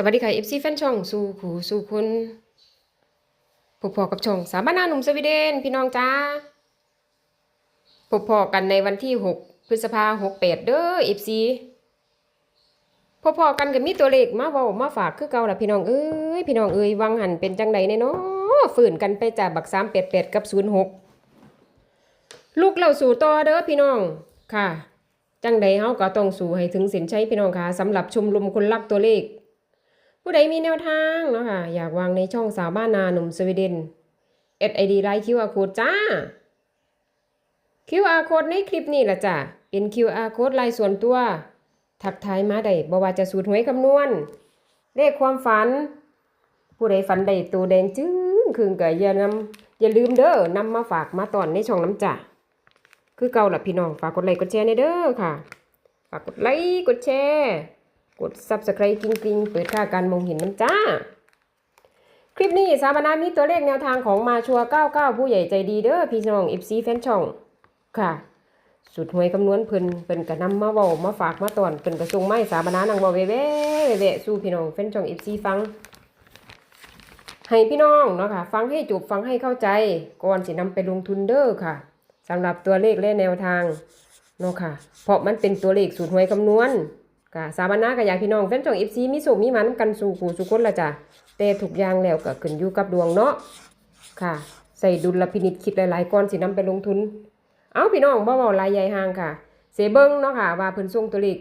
สวัสดีค่ะ FC แฟนช่องสู่ขู่สู่คุณพบพอกับช่องสาบานาหนุ่มสวีเดนพี่น้องจ้าพบพอกันในวันที่ 6 พฤษภาหกแปดเด้อ FC พบพอกันกับมีตัวเลขมาว้ามาฝากคือเก่าละพี่น้องเอ้ยพี่น้องเอ้ยวังหันเป็นจังใดเนาะฝืนกันไปจากบัก388กับ06ลูกเราสู่ต่อเด้อพี่น้องค่ะ จังใดเฮาก็ต้องสู่ให้ถึงสินใชัยพี่น้องค่ะสำหรับชมรมคนรักตัวเลข ผู้ใดมีแนวทางเนาะค่ะ อยากวางในช่องสาวบ้านนาหนุ่มสวีเดน SID ไอดีไลค์ QR code จ้า QR code ในคลิปนี้ล่ะจ้ะเป็น QR code ลายส่วนตัวทักทายมาได้บ่ว่าจะสูตรหวยคำนวณ เลขความฝัน ผู้ใดฝันได้ตัวแดงจึ้งคืนก็อย่านำอย่าลืมเด้อนำมาฝากมาตอนในช่องน้ำจ้ะคือเก่าละพี่น้องฝากกดไลค์กดแชร์ในเด้อค่ะ ฝากกดไลค์กดแชร์ กด subscribe กริ๊งเปิดค่าการมองเห็นมันจ้า คลิปนี้สาบานามีตัวเลขแนวทางของมาชัว99 ผู้ใหญ่ใจดีเด้อพี่น้อง FC แฟนช่อง ค่ะ สุดหวยคำนวณเพิ่นเพิ่นกระนำมาเว้ามาฝากมาตอนเพิ่นกระทรงไม้สาบานานังเว้าเว่ๆเว่สู้พี่น้องแฟนช่อง FC ฟังให้พี่น้องเนาะค่ะฟังให้จบฟังให้เข้าใจก่อนสินำไปลงทุนเด้อค่ะสำหรับตัวเลขและแนวทางเนาะค่ะ เพราะมันเป็นตัวเลขสูตรหวยคำนวณ กะสาบานากับยากพี่น้องแฟนช่อง FC มีสุขมีมันกันสู่ผู้สุคนละจ้ะแต่ทุกยางแล้วก็ขึ้นอยู่กับดวงเนาะค่ะ ใส่ดุลพินิจคิดหลายๆก่อนสินำไปลงทุน เอาพี่น้องบ่เว้าลายใหญ่ห่างค่ะ เสเบิ่งเนาะค่ะ ว่าเพิ่นส่งตัวเลข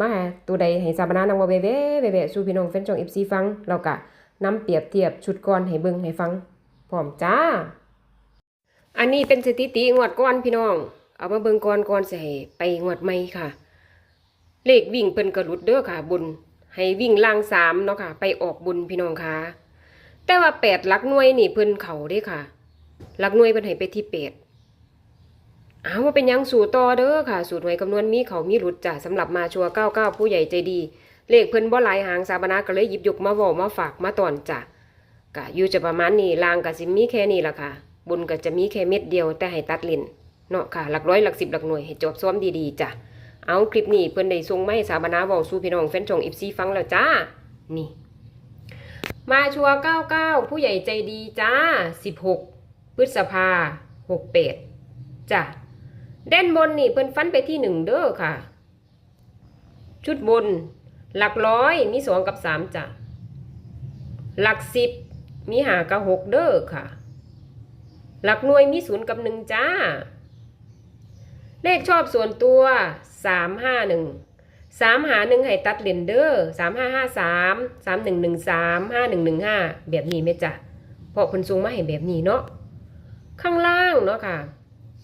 มาตัวใดให้สาบานานำว่าเว่ๆเว่ๆสู่พี่น้องแฟนช่อง FC ฟังแล้วก็นำเปรียบเทียบชุดก่อนให้เบิ่งให้ฟังพร้อมจ้า อันนี้เป็นสถิติงวดก่อนพี่น้อง เอามาเบิ่งก่อนก่อนให้ไปงวดใหม่ค่ะ เลขวิ่งเพิ่นกระลุดเด้อค่ะบุญให้วิ่งล่างสามเนาะค่ะ ไปออกบุญพี่น้องค่ะ แต่ว่าแปดหลักหน่วยนี่เพิ่นเขาด้ค่ะหลักหน่วยเพิ่นให้ไปที่แปดเอาว่าเป็นยังสู่ต่อเด้อค่ะ สูตรหวยคำนวณมีเขามีหลุดจ้ะสำหรับมาชัวเก้าเก้าผู้ใหญ่ใจดี เลขเพิ่นบ่หลายหางสาบนาก็เลยหยิบยกมาว้ามาฝากมาตอนจ้ะกะอยู่จะประมาณนี้ลางก็สิมีแค่นี้ละค่ะบุญก็จะมีแค่เม็ดเดียวแต่ให้ตัดลินเนาะค่ะ หลักร้อยหลักสิบหลักหน่วยให้จบซ้อมดีๆจ้ะ เอาคลิปนี้เพิ่อนได้ส่งไมาให้สาบานาเว้าสู่พี่น้องแฟนช่อง14ฟังแล้วจ้า นี่ มาชัวร์99ผู้ใหญ่ใจดีจ้า16พฤษภา68จ้ะเด่นบนนี่เพิ่อนฟันไปที่หนึ่งเด้อค่ะ ชุดบน หลักร้อยมีสองกับสามจ้ะหลักสิบมีหากับหกเด้อค่ะ หลักหน่วยมีศูนย์กับหนึ่งจ้า เลขชอบส่วนตัวสามห้าหนึ่งสามหาหนึ่งให้ตัดเลนเดอร์สามห้าห้าสามสามหนึ่งหนึ่งสามห้าหนึ่งหนึ่งห้าแบบนี้ไหมจ๊ะเพราะคนสูงมาให้แบบนี้เนาะข้างล่างเนาะค่ะ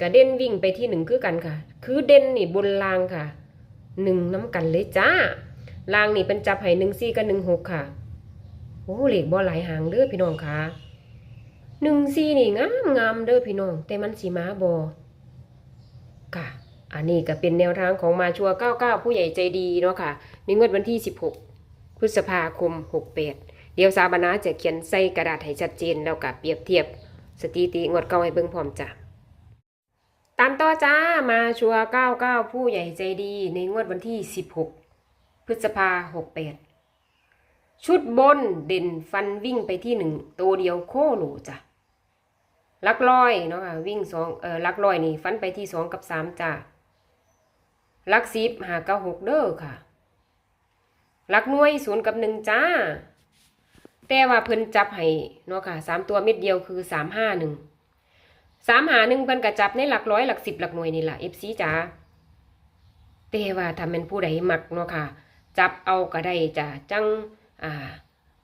กระเด่นวิ่งไปที่หนึ่งคือกันค่ะ คือเด่นนี่บนลางค่ะหนึ่งน้ำกันเลยจ้าลางนี่เป็นจับให้หนึ่งสี่กับหนึ่งหกค่ะโอ้เหล็กบ่หลายหางเด้อพี่น้องค่ะหนึ่งสี่นี่งามงามเด้อพี่น้อง แต่มันสีมาบอค่ะ อันนี้ก็เป็นแนวทางของมาชัวร์99 ผู้ใหญ่ใจดีเนาะค่ะในงวดวันที่ 16 พฤษภาคม 68 เดี๋ยวสาบานาจะเขียนใส่กระดาษให้ชัดเจนแล้วก็เปรียบเทียบ สถิติงวดเก่าให้เบิ่งพร้อมจ้ะตามต่อจ้ามาชัวร์99 ผู้ใหญ่ใจดี ในงวดวันที่ 16 พฤษภา68 ชุดบนเด่นฟันวิ่งไปที่หนึ่งตัวเดียวโคโลจ้ะลักร้อยเนาะค่ะวิ่งสองเออลักร้อยนี่ฟันไปที่สองกับสามจ้า ลักสิบหาเก้าหกเด้อค่ะลักหน่วยศูนย์กับหนึ่งจ้า แต่ว่าเพิ่นจับให้เนาะค่ะสามตัวเม็ดเดียวคือสามห้าหนึ่งสามหาหนึ่งเพิ่นกระจับในหลักร้อยหลักสิบหลักหน่วยนี่แหละเอฟซีจ้าแต่ว่าถ้าเป็นผู้ใดมักเนาะค่ะ จับเอาก็ได้จ้ะจังอ่า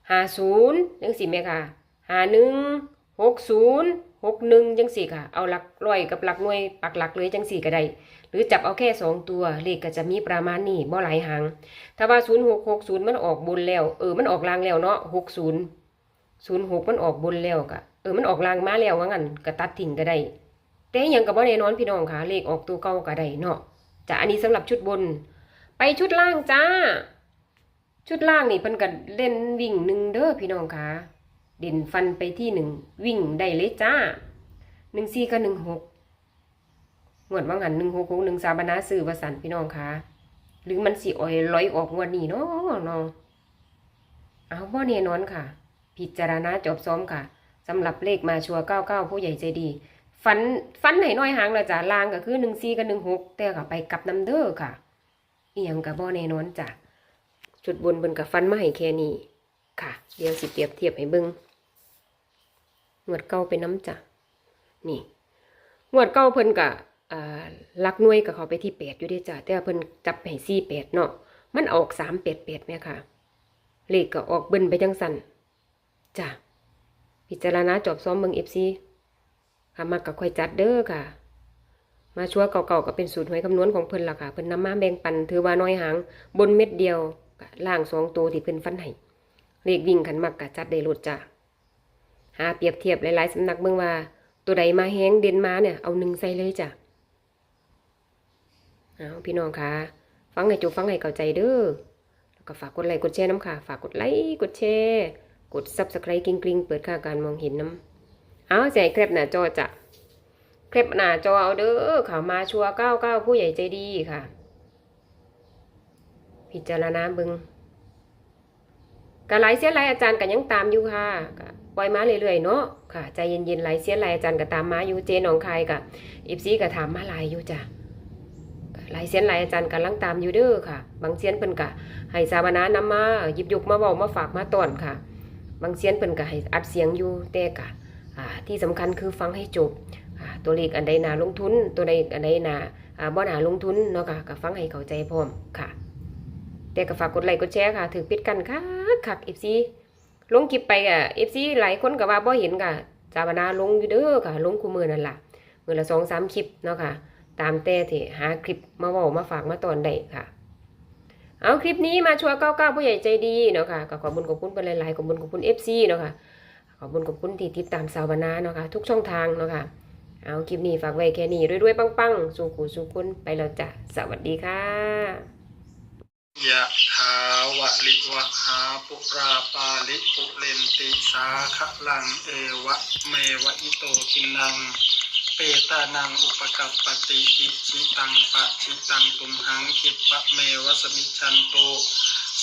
หาศูนย์จังสิแม่ค่ะหาหนึ่ง หกศูนย์หกหนึ่งจังสี่ค่ะ เอาหลักร้อยกับหลักหน่วยปักหลักเลยจังสี่ก็ได้ หรือจับเอาแค่สองตัวเลขก็จะมีประมาณนี้บ่หลายหาง ถ้าว่าศูนย์หกหกศูนย์มันออกบนแล้ว เออ มันออกลางแล้วเนาะหกศูนย์ศูนย์หกมันออกบนแล้วกะเออ มันออกลางมาแล้วว่างั้นก็ตัดทิ้งก็ได้ แต่ยังกับว่าแน่นอนพี่น้องค่ะ เลขออกตัวเก่าก็ได้เนาะจะอันนี้สำหรับชุดบน ไปชุดล่างจ้า ชุดล่างนี่เพิ่นก็เล่นวิ่งหนึ่งเด้อพี่น้องค่ะ เด่นฟันไปที่หนึ่งวิ่งได้เลยจ้าหนึ่งสี่กับหนึ่งหกงวดว่างหันหนึ่งหกหกหนึ่งสาบนาซื้อวสันพี่น้องคะหรือมันสีอ่อยลอยออกงวดนี้เนาะเนาะเอาบ่แน่นอนค่ะ พิจารณาจบซ้อมค่ะสำหรับเลขมาชัวร์99ผู้ใหญ่ใจดี ฟันฟันให้น้อยหางละจ้ะลางก็คือ14กับ16แต่ก็ไปกับนํเด้อค่ะเอียงก็บ่แน่นอนจ้ะจุดบนเพิ่นก็ฟันมาให้แค่นี้ค่ะ เดี๋ยวสิเปรียบเทียบให้เบิ่ง งวดเก่าเป็นน้ำจ้ะนี่งวดเก่าเพิ่นก็อ่าหลักน่วยก็เขาไปที่8อยู่ด้จ้ะแต่ว่าเพิ่นจับให้48เนาะมันออก388แม่ค่ะเลขก็ออกเบิ่นไปจังสันจ้ะพิจารณาจอบซ้อมเบิงเอฟซีค่ะมักก็ค่อยจัดเด้อค่ะ มาชัวเก่าๆก็เป็นสูตรหวยคำนวณของเพิ่นล่ะค่ะเพิ่นนำมาแบ่งปันถือว่าน้อยหางบนเม็ดเดียวล่างสองตัวที่เพิ่นฟันให้เลขวิ่งขันมักก็จัดได้โลดจ้ะ หาเปรียบเทียบหลายๆสำนักเบิ่งว่า ตัวใดมาแฮงเด่นมาเนี่ยเอาหนึ่งใส่เลยจ้ะเอาพี่น้องคะฟังให้จบฟังให้เข้าใจเด้อแล้วก็ฝากกดไลค์กดแชร์น้ำค่ะ ฝากกดไลค์กดแชร์กด subscribe กริ๊งกริ๊งเปิดค่าการมองเห็นน้ำเอาใส่เคปหน้าจอจ้ะเคปหน้าจอเอาเด้อข่าวมาชัวเก้าเก้าผู้ใหญ่ใจดีค่ะ พิจารณาเบิงกะหลายเสียหลายอาจารย์ก็ยังตามอยู่ค่ะ ปล่อยมาเรื่อยๆเนาะค่ะใจเย็นๆหลายเสียหลายอาจารย์ก็ตามมาอยู่เจนองคายกับอีฟซีก็ถามมาลายอยู่จ้ะหลายเสียนหลายอาจารย์กำลังตามอยู่เด้อค่ะ บางเสียนเพิ่นก็ให้สาวนานำมาหยิบยกมาเว้ามาฝากมาต้อนค่ะ บางเสียนเพิ่นก็ให้อัดเสียงอยู่แต่ก็อ่าที่สำคัญคือฟังให้จบตัวเลขอันใดนาลงทุน ตัวใดอันใดนาอ่าบ่น่าลงทุนเนาะค่ะก็ฟังให้เข้าใจพร้อมค่ะ แต่ก็ฝากกดไลค์กดแชร์ค่ะ ถือปิดกันค่ะคัก FC ลงคลิปไปอะ FC หลายคนก็ว่าบ่เห็นค่ะสาวนาลงอยู่เด้อค่ะ ลงคู่มือนั่นล่ะมือละ2-3คลิปเนาะค่ะ ตามแต่ที่หาคลิปมาเว้ามาฝากมาตอนได้ค่ะ เอาคลิปนี้มาชัวร์99ผู้ใหญ่ใจดีเนาะค่ะก็ขอบคุญขอบคุณเป็นหลายๆขอบคุญขอบคุณ FC เนาะค่ะขอบคุญขอบคุณที่ติดตามสาวบานาเนาะค่ะทุกช่องทางเนาะค่ะเอาคลิปนี้ฝากไว้แค่นี้รวยๆปังๆ สู่ขู่สู่คุณไปแล้วจ้ะสวัสดีค่ะ ยะถาวะลิวะหาปุราปาลิปุเรนติสาคะลังเอวะเมวะอิโตทินัง เปตานังอุปกัปปติอิชิตังปะชิตังตุมหังคิปะเมวะสมิจันโต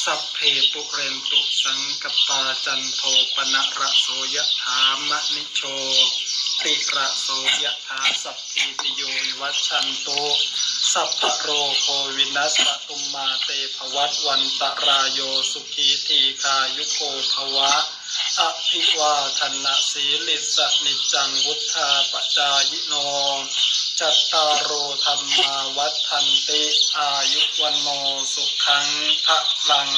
สัพเพปุเรนตุสังกปาจันโทปนะระโสยะถามะนิโชติระโสยะถาสัพพิติโยวัชันโต สัพพโรโควินัสสตุมมาเตภวัตวันตรายโยสุขีทีคายุโกภวะอภิวาทนะสีลิสนิจังวุธาปจายโนจัตตารโอธรรมาวัฏทันติอายุวันโนสุขังพระลัง